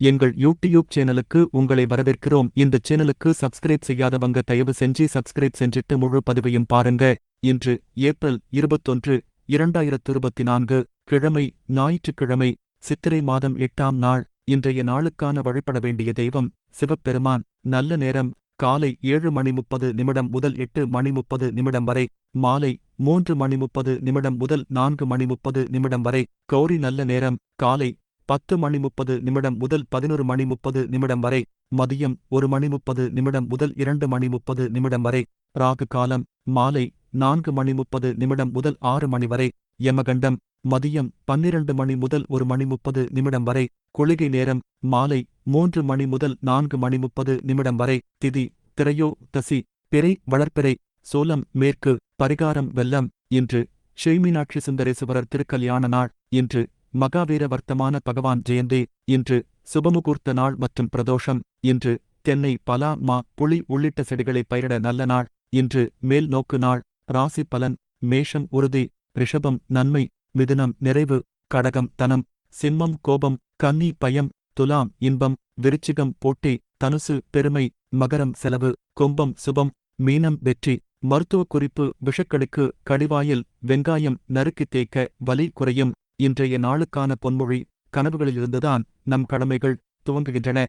எங்கள் யூடியூப் சேனலுக்கு உங்களை வரவேற்கிறோம். இந்த சேனலுக்கு சப்ஸ்கிரைப் செய்யாதவங்க தயவு செஞ்சு சப்ஸ்கிரைப் செஞ்சிட்டு முழு பதிவையும் பாருங்க. இன்று ஏப்ரல் இருபத்தொன்று இரண்டாயிரத்து இருபத்தி நான்கு கிழமை ஞாயிற்றுக்கிழமை சித்திரை மாதம் எட்டாம் நாள். இன்றைய நாளுக்கான வழிபட வேண்டிய தெய்வம் சிவபெருமான். நல்ல நேரம் காலை ஏழு மணி முப்பது நிமிடம் முதல் எட்டு மணி முப்பது நிமிடம் வரை மாலை மூன்று மணி முப்பது நிமிடம் முதல் நான்கு மணி முப்பது நிமிடம் வரை. கௌரி நல்ல நேரம் காலை பத்து மணி முப்பது நிமிடம் முதல் பதினொரு மணி முப்பது நிமிடம் வரை மதியம் ஒரு மணி முப்பது நிமிடம் முதல் இரண்டு மணி முப்பது நிமிடம் வரை ராகு காலம் மாலை நான்கு மணி முப்பது நிமிடம் முதல் ஆறு மணி வரை யமகண்டம் மதியம் பன்னிரண்டு மணி முதல் ஒரு மணி முப்பது நிமிடம் வரை குளிகை நேரம் மாலை மூன்று மணி முதல் நான்கு மணி முப்பது நிமிடம் வரை திதி திரையோ தசி பிறை வளர்ப்பிறை சோலம் மேற்கு பரிகாரம் வெல்லம் இன்று ஸ்ரீமீனாட்சி சுந்தரேசுவரர் திருக்கல்யாண நாள் இன்று மகாவீர வர்த்தமான பகவான் ஜெயந்தி இன்று சுபமுகூர்த்த நாள் மற்றும் பிரதோஷம். இன்று தென்னை பலா மா புளி உள்ளிட்ட செடிகளை பயிரிட நல்ல நாள். இன்று மேல் நோக்கு நாள். ராசி பலன் மேஷம் உறுதி. ரிஷபம் நன்மை மிதுனம் நிறைவு. கடகம் தனம் சிம்மம் கோபம் கன்னி பயம் துலாம் இன்பம். விருச்சிகம் போட்டி தனுசு பெருமை மகரம் செலவு. கும்பம் சுபம் மீனம் வெற்றி. மருத்துவ குறிப்பு விஷக்களுக்கு கடிவாயில் வெங்காயம் நறுக்கித் தேய்க்க வலி குறையும். இன்றைய நாளுக்கான பொன்மொழி கனவுகளிலிருந்துதான் நம் கடமைகள் துவங்குகின்றன.